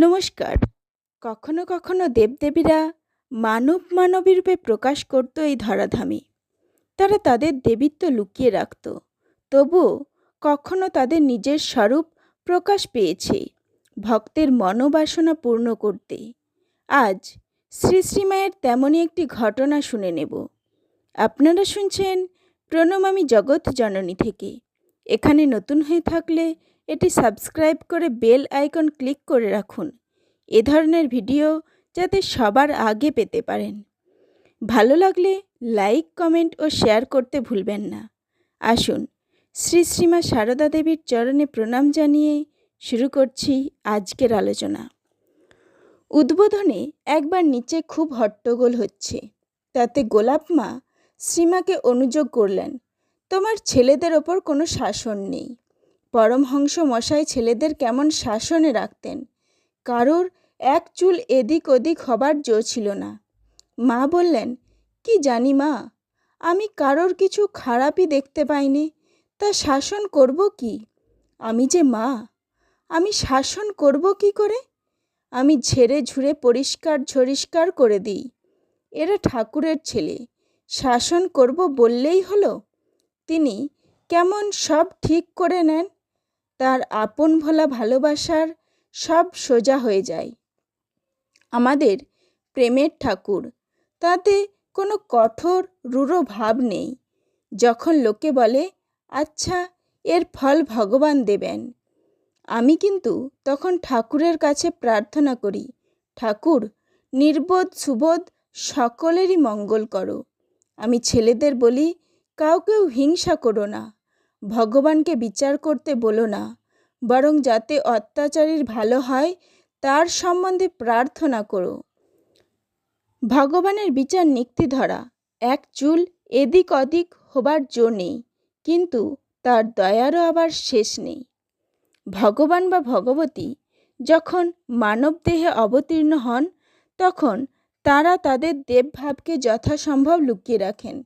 নমস্কার। কখনো কখনো দেবদেবীরা মানব মানবী রূপে প্রকাশ করত এই ধরাধামে। তারা তাদের দেবীত্ব লুকিয়ে রাখত। তবুও কখনো তাদের নিজের স্বরূপ প্রকাশ পেয়েছে ভক্তের মনোবাসনা পূর্ণ করতে। আজ শ্রী শ্রীমায়ের তেমনই একটি ঘটনা শুনে নেব। আপনারা শুনছেন প্রণমামী জগৎ জননী থেকে। এখানে নতুন হয়ে থাকলে এটি সাবস্ক্রাইব করে বেল আইকন ক্লিক করে রাখুন। এ ধরনের ভিডিও যাতে সবার আগে পেতে পারেন। ভালো লাগলে লাইক, কমেন্ট ও শেয়ার করতে ভুলবেন না। আসুন, শ্রী শ্রীমা সারদা দেবীর চরণে প্রণাম জানিয়ে শুরু করছি আজকের আলোচনা। উদ্বোধনে একবার নিচে খুব হট্টগোল হচ্ছে। তাতে গোলাপ মা শ্রীমাকে অনুযোগ করলেন, তোমার ছেলেদের ওপর কোনো শাসন নেই। পরমহংস মশাই ছেলেদের কেমন শাসনে রাখতেন। কারোর এক চুল এদিক ওদিক হবার জো ছিল না। মা বললেন, কি জানি মা, আমি কারোর কিছু খারাপই দেখতে পাইনি, তা শাসন করব কি? আমি যে মা, আমি শাসন করব কি করে? আমি ঝেড়ে ঝুড়ে পরিষ্কার ঝরিষ্কার করে দিই। এরা ঠাকুরের ছেলে, শাসন করব বললেই হলো? তিনি কেমন সব ঠিক করে নেন? তার আপন ভোলা ভালোবাসার সব সোজা হয়ে যায়। আমাদের প্রেমের ঠাকুর, তাতে কোনো কঠোর, রূঢ় ভাব নেই। যখন লোকে বলে আচ্ছা এর ফল ভগবান দেবেন। আমি কিন্তু তখন ঠাকুরের কাছে প্রার্থনা করি, ঠাকুর, নির্বোধ, সুবোধ সকলেরই মঙ্গল করো। আমি ছেলেদের বলি, কাউকেও হিংসা করো না। ভগবানকে বিচার করতে বলো না, বরং যাতে অত্যাচারীর ভালো হয়, তার সম্বন্ধে প্রার্থনা করো। ভগবানের বিচার নিক্তি ধরা এক চুল এদিক ওদিক হবার জো নেই, কিন্তু তার দয়ারও আবার শেষ নেই। ভগবান বা ভগবতী যখন মানব দেহে অবতীর্ণ হন, তখন তারা তাদের দেবভাবকে যথাসম্ভব লুকিয়ে রাখেন,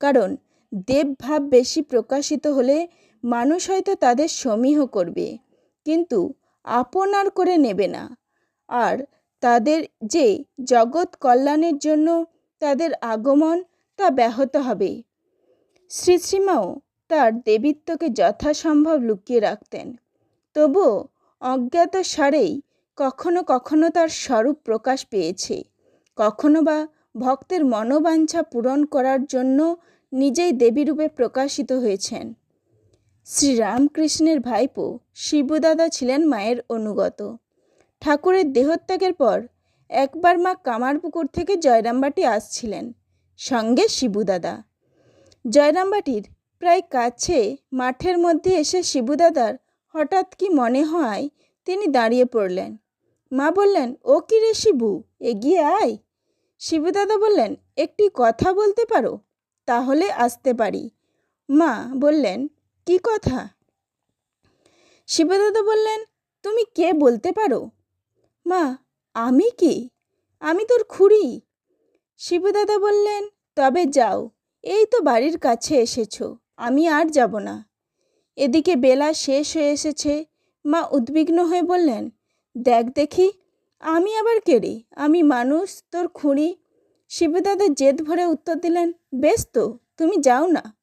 কারণ দেবভাব বেশি প্রকাশিত হলে মানুষ হয়তো তাদের সমীহ করবে। কিন্তু আপনার করে নেবে না। আর তাদের যে জগৎ কল্যাণের জন্য তাদের আগমন তা ব্যাহত হবে। শ্রী শ্রীমাও তার দেবীত্বকে যথাসম্ভব লুকিয়ে রাখতেন। তবুও অজ্ঞাত সারেই কখনো কখনো তার স্বরূপ প্রকাশ পেয়েছে। কখনো বা ভক্তের মনোবাঞ্ছা পূরণ করার জন্য নিজেই দেবীরূপে প্রকাশিত হয়েছেন। শ্রীরামকৃষ্ণের ভাইপো শিবুদাদা ছিলেন মায়ের অনুগত। ঠাকুরের দেহত্যাগের পর একবার মা কামারপুকুর থেকে জয়রামবাটি আসছিলেন, সঙ্গে শিবুদাদা। জয়রামবাটির প্রায় কাছে মাঠের মধ্যে এসে শিবুদাদার হঠাৎ কি মনে হয় তিনি দাঁড়িয়ে পড়লেন। মা বললেন, ও কি রে শিবু, এগিয়ে আয়। শিবুদাদা বললেন, একটি কথা বলতে পারো? তাহলে আসতে পারি। মা বললেন, কি কথা? শিবদাদা বললেন, তুমি কে বলতে পারো? মা, আমি কি? আমি তোর খুড়ি? শিবদাদা বললেন, তবে যাও, এই তো বাড়ির কাছে এসেছ, আমি আর যাব না। এদিকে বেলা শেষ হয়ে এসেছে, মা উদ্বিগ্ন হয়ে বললেন, দেখ দেখি, আমি আবার কেড়ে আমি মানুষ, তোর খুঁড়ি শিবদাদা জেদ ভরে উত্তর দিলেন, বেশ তো, তুমি যাও না।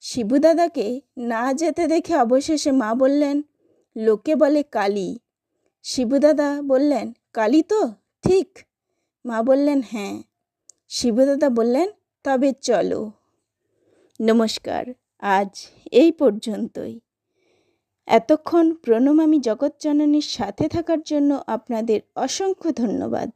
শিবুদাদাকে না যেতে দেখে অবশেষে মা বললেন, লোকে বলে কালী। শিবুদাদা বললেন, কালী তো? ঠিক। মা বললেন হ্যাঁ। শিবুদাদা বললেন, তবে চলো। নমস্কার, আজ এই পর্যন্তই। এতক্ষণ প্রণমামী জগৎজননীর সাথে থাকার জন্য আপনাদের অসংখ্য ধন্যবাদ।